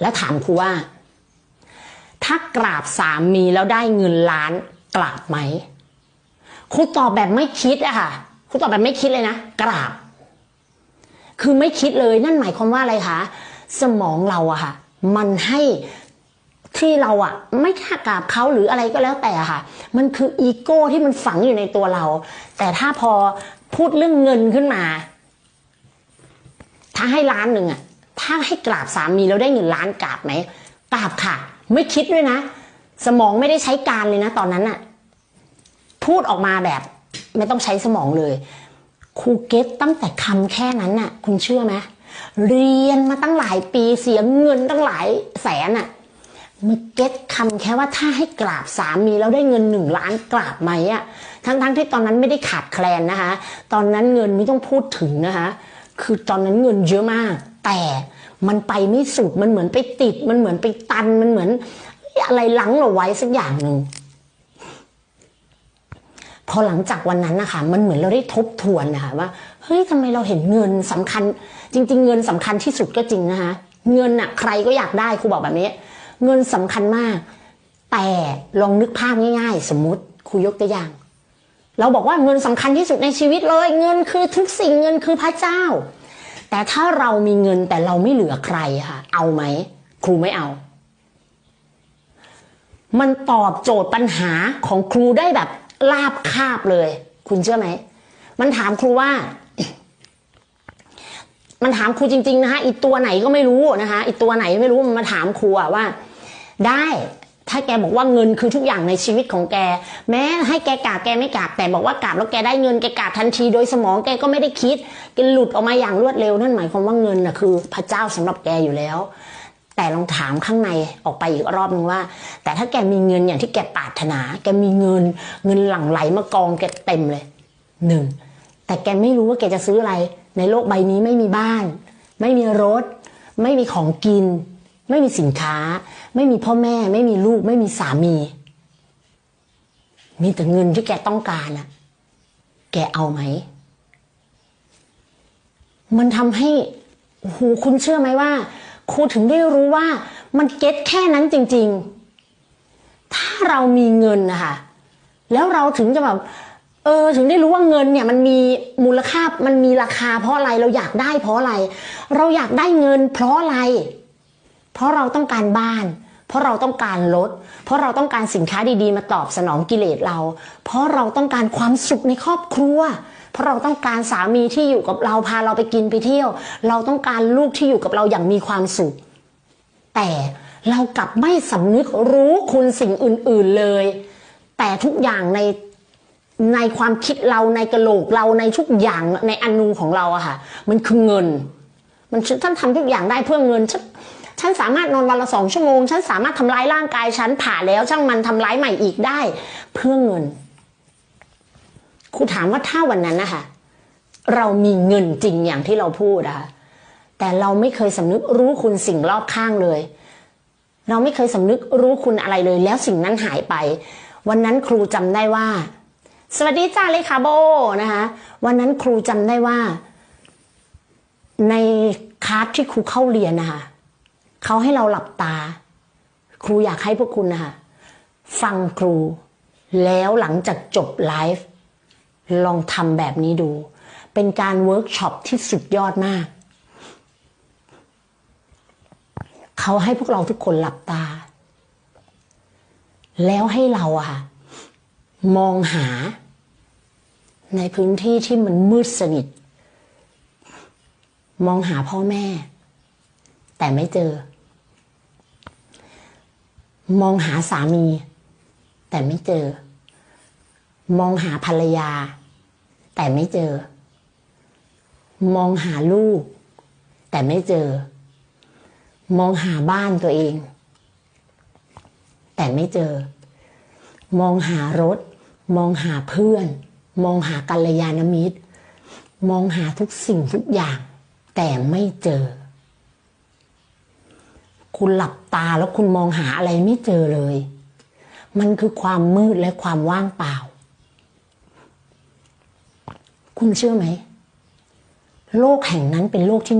แล้วถามครูว่า ถ้ากราบสามีแล้วได้เงินล้านกราบไหมครูตอบแบบไม่คิดอะค่ะครูตอบแบบไม่คิดเลยนะกราบ คือไม่คิดเลยนั่นหมายความว่าอะไรคะสมองเราอะค่ะ มันให้ที่เราอะไม่ค่ากราบเขาหรืออะไรก็แล้วแต่ค่ะ มันคืออีโก้ที่มันฝังอยู่ในตัวเรา แต่ถ้าพอพูดเรื่องเงินขึ้นมา ถ้าให้ล้านหนึ่งอะ ถ้าให้กราบสามีแล้วได้เงินล้านกราบไหมกราบค่ะ ไม่คิดด้วยนะ สมองไม่ได้ใช้การเลยนะ ตอนนั้นอะพูดออกมาแบบ ไม่ต้องใช้สมองเลยครูเก็ตตั้งแต่คำแค่นั้นน่ะ คุณเชื่อไหมเรียนมาตั้งหลายปีเสียเงินตั้งหลายแสนน่ะมาเก็ตคำแค่ว่าถ้าให้กราบสามีแล้วได้เงินหนึ่งล้านกราบไหมอะทั้งๆทที่ตอนนั้นไม่ได้ขาดแคลนนะคะ ตอนนั้นเงินไม่ต้องพูดถึงนะคะ คือตอนนั้นเงินเยอะมาก แต่มันไปไม่สุดมันเหมือนไปติด มันเหมือนไปตันมันเหมือน อะไรหลังเราไว้สักอย่างหนึ่งพอหลังจากวันนั้นนะคะมันเหมือนเราได้ทบทวนนะคะว่าเฮ้ยทำไมเราเห็นเงินสำคัญ จริง ๆ เงินสำคัญที่สุดก็จริงนะคะเงินน่ะใครก็อยากได้ครูบอกแบบนี้ เงินสำคัญมาก แต่ลองนึกภาพง่าย ๆ สมมติครูยกตัวอย่าง เราบอกว่าเงินสำคัญที่สุดในชีวิตเลย เงินคือทุกสิ่งเงินคือพระเจ้า แต่ถ้าเรามีเงินแต่เราไม่เหลือใครค่ะ เอาไหม ครูไม่เอา มันตอบโจทย์ปัญหาของครูได้แบบลาบคาบเลย คุณเชื่อไหม มันถามครูว่า มันถามครูจริง ๆ นะคะอีตัวไหนก็ไม่รู้นะคะอีตัวไหนไม่รู้มันมาถามครูว่า ได้ ถ้าแกบอกว่าเงินคือทุกอย่างในชีวิตของแก แม้ให้แกกราบแกไม่กราบแต่บอกว่ากราบแล้วแกได้เงินแกกราบทันทีโดยสมองแกก็ไม่ได้คิดแกหลุดออกมาอย่างรวดเร็วนั่นหมายความว่าเงินน่ะคือ พระเจ้าสำหรับแกอยู่แล้ว แต่ลองถามข้างในออกไปอีกรอบนึงว่า แต่ถ้าแกมีเงินอย่างที่แกปรารถนา แกมีเงิน เงินหลั่งไหลมากองแกเต็มเลยหนึ่งแต่แกไม่รู้ว่าแกจะซื้ออะไร ในโลกใบนี้ไม่มีบ้าน ไม่มีรถ ไม่มีของกิน ไม่มีสินค้า ไม่มีพ่อแม่ ไม่มีลูก ไม่มีสามี มีแต่เงินที่แกต้องการอะแกเอาไหม มันทำให้โอ้โหคุณเชื่อไหมว่าครูถึงได้รู้ว่ามันเก็ตแค่นั้นจริง ๆ ถ้าเรามีเงินนะคะแล้วเราถึงจะแบบเออถึงได้รู้ว่าเงินเนี่ยมันมีมูลค่ามันมีราคาเพราะอะไรเราอยากได้เพราะอะไร เราอยากได้เงินเพราะอะไร เพราะเราต้องการบ้าน เพราะเราต้องการรถ เพราะเราต้องการสินค้าดีๆ มาตอบสนองกิเลสเรา เพราะเราต้องการความสุขในครอบครัว เพราะเราต้องการสามีที่อยู่กับเราพาเราไปกินไปเที่ยว เราต้องการลูกที่อยู่กับเราอย่างมีความสุข แต่เรากลับไม่สำนึกรู้คุณสิ่งอื่น ๆเลย แต่ทุกอย่างในในความคิดเราในกระโหลกเราในทุกอย่างในอนูของเราอะค่ะ มันคือเงิน มันท่านทำทุกอย่างได้เพื่อเงินฉัน ฉันสามารถนอนวันละสองชั่วโมง ฉันสามารถทำร้ายร่างกายฉันผ่าแล้วช่างมันทำร้ายใหม่อีกได้ เพื่อเงินครูถามว่าถ้าวันนั้นนะคะเรามีเงินจริงอย่างที่เราพูดอะแต่เราไม่เคยสำนึกรู้คุณสิ่งรอบข้างเลย เราไม่เคยสำนึกรู้คุณอะไรเลย แล้วสิ่งนั้นหายไป วันนั้นครูจำได้ว่า สวัสดีจ้าเลยค่ะโบนะคะวันนั้นครูจำได้ว่า ในคลาสที่ครูเข้าเรียนนะคะ เขาให้เราหลับตา ครูอยากให้พวกคุณนะคะฟังครู แล้วหลังจากจบไลฟ์ลองทำแบบนี้ดู เป็นการเวิร์กช็อปที่สุดยอดมาก เขาให้พวกเราทุกคนหลับตา แล้วให้เราอะค่ะ มองหา ในพื้นที่ที่มันมืดสนิท มองหาพ่อแม่ แต่ไม่เจอ มองหาสามี แต่ไม่เจอ มองหาภรรยา แต่ไม่เจอ มองหาลูก แต่ไม่เจอ มองหาบ้านตัวเอง แต่ไม่เจอ มองหารถ มองหาเพื่อน มองหากัลยาณมิตร มองหาทุกสิ่งทุกอย่าง แต่ไม่เจอ คุณหลับตาแล้วคุณมองหาอะไรไม่เจอเลย มันคือความมืดและความว่างเปล่า คุณเชื่อไหม โลกแห่งนั้นเป็นโลกที่